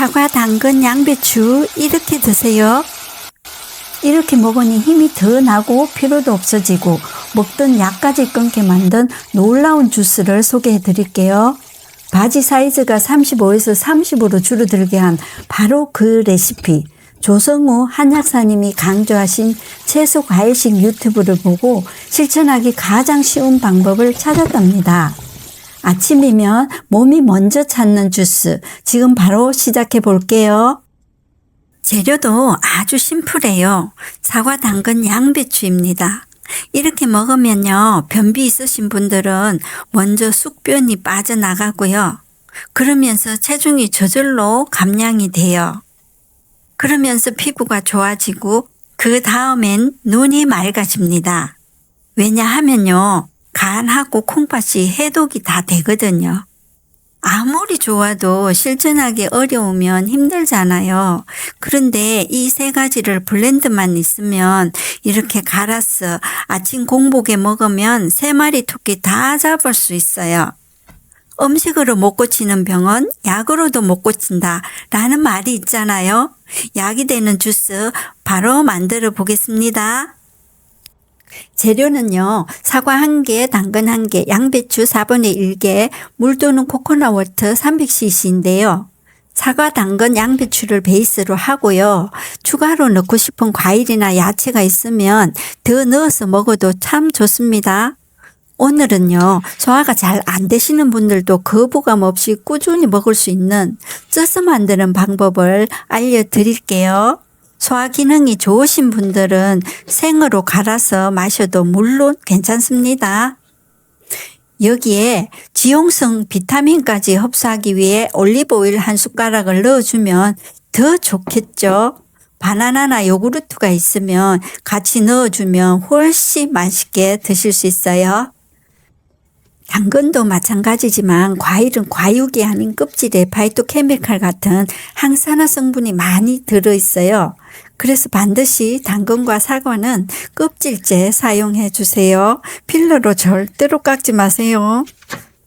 사과, 당근, 양배추 이렇게 드세요. 이렇게 먹으니 힘이 더 나고 피로도 없어지고 먹던 약까지 끊게 만든 놀라운 주스를 소개해 드릴게요. 바지 사이즈가 35에서 30으로 줄어들게 한 바로 그 레시피. 조성우 한약사님이 강조하신 채소 과일식 유튜브를 보고 실천하기 가장 쉬운 방법을 찾았답니다. 아침이면 몸이 먼저 찾는 주스. 지금 바로 시작해 볼게요. 재료도 아주 심플해요. 사과, 당근, 양배추입니다. 이렇게 먹으면요, 변비 있으신 분들은 먼저 숙변이 빠져나가고요. 그러면서 체중이 저절로 감량이 돼요. 그러면서 피부가 좋아지고 그 다음엔 눈이 맑아집니다. 왜냐하면요, 간하고 콩팥이 해독이 다 되거든요. 아무리 좋아도 실천하기 어려우면 힘들잖아요. 그런데 이 세 가지를 블렌드만 있으면 이렇게 갈아서 아침 공복에 먹으면 세 마리 토끼 다 잡을 수 있어요. 음식으로 못 고치는 병은 약으로도 못 고친다 라는 말이 있잖아요. 약이 되는 주스 바로 만들어 보겠습니다. 재료는요, 사과 1개, 당근 1개, 양배추 4분의 1개, 물 또는 코코넛 워터 300cc인데요. 사과, 당근, 양배추를 베이스로 하고요. 추가로 넣고 싶은 과일이나 야채가 있으면 더 넣어서 먹어도 참 좋습니다. 오늘은요, 소화가 잘 안 되시는 분들도 거부감 없이 꾸준히 먹을 수 있는 쪄서 만드는 방법을 알려드릴게요. 소화 기능이 좋으신 분들은 생으로 갈아서 마셔도 물론 괜찮습니다. 여기에 지용성 비타민까지 흡수하기 위해 올리브 오일 한 숟가락을 넣어주면 더 좋겠죠. 바나나나 요구르트가 있으면 같이 넣어주면 훨씬 맛있게 드실 수 있어요. 당근도 마찬가지지만 과일은 과육이 아닌 껍질에 파이토케미칼 같은 항산화 성분이 많이 들어있어요. 그래서 반드시 당근과 사과는 껍질째 사용해 주세요. 필러로 절대로 깎지 마세요.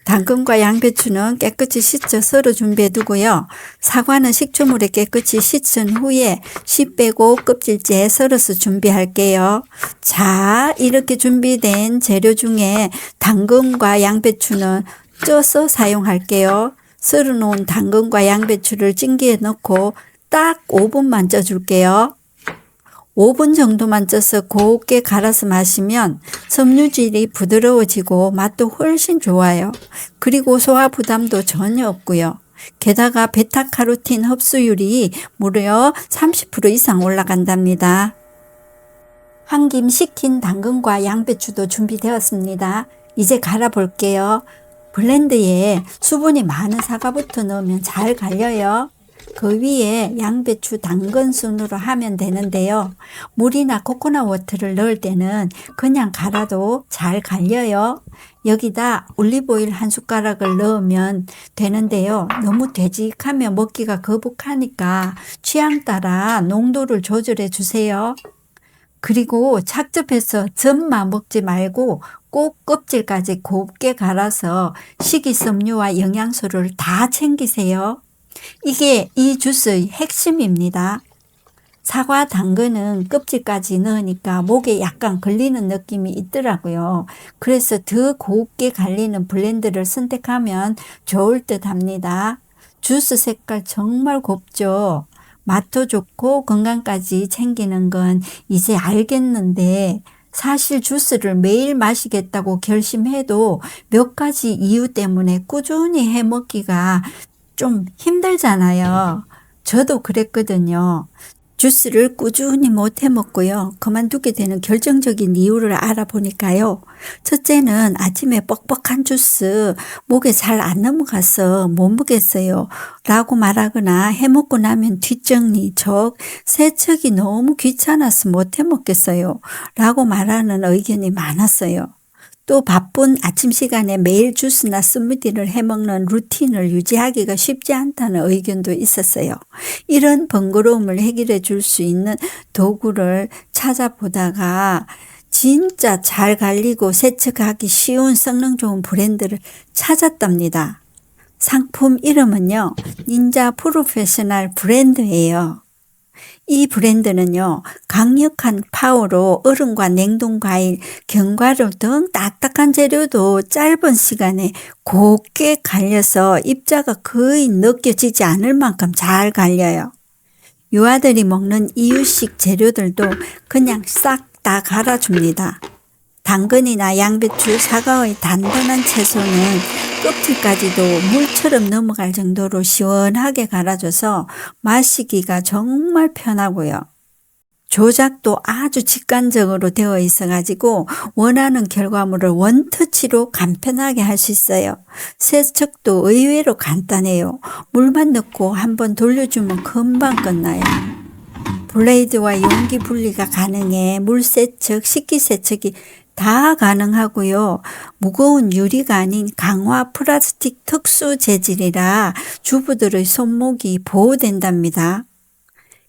당근과 양배추는 깨끗이 씻어 썰어 준비해 두고요. 사과는 식초물에 깨끗이 씻은 후에 씨 빼고 껍질째 썰어서 준비할게요. 자, 이렇게 준비된 재료 중에 당근과 양배추는 쪄서 사용할게요. 썰어 놓은 당근과 양배추를 찜기에 넣고 딱 5분만 쪄줄게요. 5분 정도만 쪄서 곱게 갈아서 마시면 섬유질이 부드러워지고 맛도 훨씬 좋아요. 그리고 소화 부담도 전혀 없고요. 게다가 베타카로틴 흡수율이 무려 30% 이상 올라간답니다. 한 김 식힌 당근과 양배추도 준비되었습니다. 이제 갈아 볼게요. 블렌드에 수분이 많은 사과부터 넣으면 잘 갈려요. 그 위에 양배추 당근 순으로 하면 되는데요. 물이나 코코넛 워터를 넣을 때는 그냥 갈아도 잘 갈려요. 여기다 올리브오일 한 숟가락을 넣으면 되는데요. 너무 되직하면 먹기가 거북하니까 취향 따라 농도를 조절해 주세요. 그리고 착즙해서 즙만 먹지 말고 꼭 껍질까지 곱게 갈아서 식이섬유와 영양소를 다 챙기세요. 이게 이 주스의 핵심입니다. 사과, 당근은 껍질까지 넣으니까 목에 약간 걸리는 느낌이 있더라고요. 그래서 더 곱게 갈리는 블렌드를 선택하면 좋을 듯 합니다. 주스 색깔 정말 곱죠? 맛도 좋고 건강까지 챙기는 건 이제 알겠는데 사실 주스를 매일 마시겠다고 결심해도 몇 가지 이유 때문에 꾸준히 해 먹기가 좀 힘들잖아요. 저도 그랬거든요. 주스를 꾸준히 못해 먹고요. 그만두게 되는 결정적인 이유를 알아보니까요. 첫째는 아침에 뻑뻑한 주스 목에 잘 안 넘어가서 못 먹겠어요. 라고 말하거나 해 먹고 나면 뒷정리, 적, 세척이 너무 귀찮아서 못 해 먹겠어요. 라고 말하는 의견이 많았어요. 또 바쁜 아침 시간에 매일 주스나 스무디를 해먹는 루틴을 유지하기가 쉽지 않다는 의견도 있었어요. 이런 번거로움을 해결해 줄 수 있는 도구를 찾아보다가 진짜 잘 갈리고 세척하기 쉬운 성능 좋은 브랜드를 찾았답니다. 상품 이름은요, 닌자 프로페셔널 브랜드예요. 이 브랜드는요, 강력한 파워로 얼음과 냉동 과일, 견과류 등 딱딱한 재료도 짧은 시간에 곱게 갈려서 입자가 거의 느껴지지 않을 만큼 잘 갈려요. 유아들이 먹는 이유식 재료들도 그냥 싹 다 갈아줍니다. 당근이나 양배추, 사과의 단단한 채소는 껍질까지도 물처럼 넘어갈 정도로 시원하게 갈아줘서 마시기가 정말 편하고요. 조작도 아주 직관적으로 되어 있어가지고 원하는 결과물을 원터치로 간편하게 할 수 있어요. 세척도 의외로 간단해요. 물만 넣고 한번 돌려주면 금방 끝나요. 블레이드와 용기 분리가 가능해 물세척, 식기세척이 다 가능하고요. 무거운 유리가 아닌 강화 플라스틱 특수 재질이라 주부들의 손목이 보호된답니다.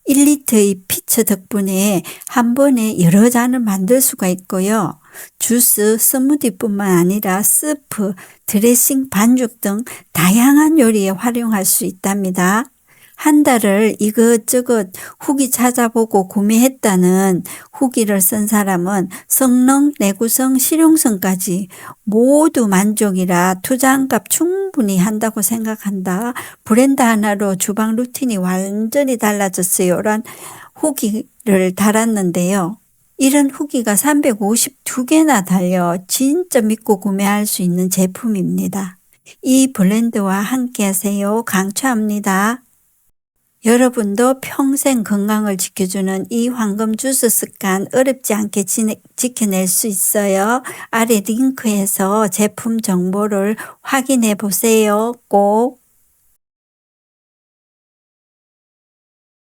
1리터의 피처 덕분에 한 번에 여러 잔을 만들 수가 있고요. 주스, 스무디뿐만 아니라 스프, 드레싱, 반죽 등 다양한 요리에 활용할 수 있답니다. 한 달을 이것저것 후기 찾아보고 구매했다는 후기를 쓴 사람은 성능, 내구성, 실용성까지 모두 만족이라 투자한 값 충분히 한다고 생각한다. 브랜드 하나로 주방 루틴이 완전히 달라졌어요. 란 후기를 달았는데요. 이런 후기가 352개나 달려 진짜 믿고 구매할 수 있는 제품입니다. 이 브랜드와 함께 하세요. 강추합니다. 여러분도 평생 건강을 지켜주는 이 황금 주스 습관 어렵지 않게 지켜낼 수 있어요. 아래 링크에서 제품 정보를 확인해 보세요. 꼭.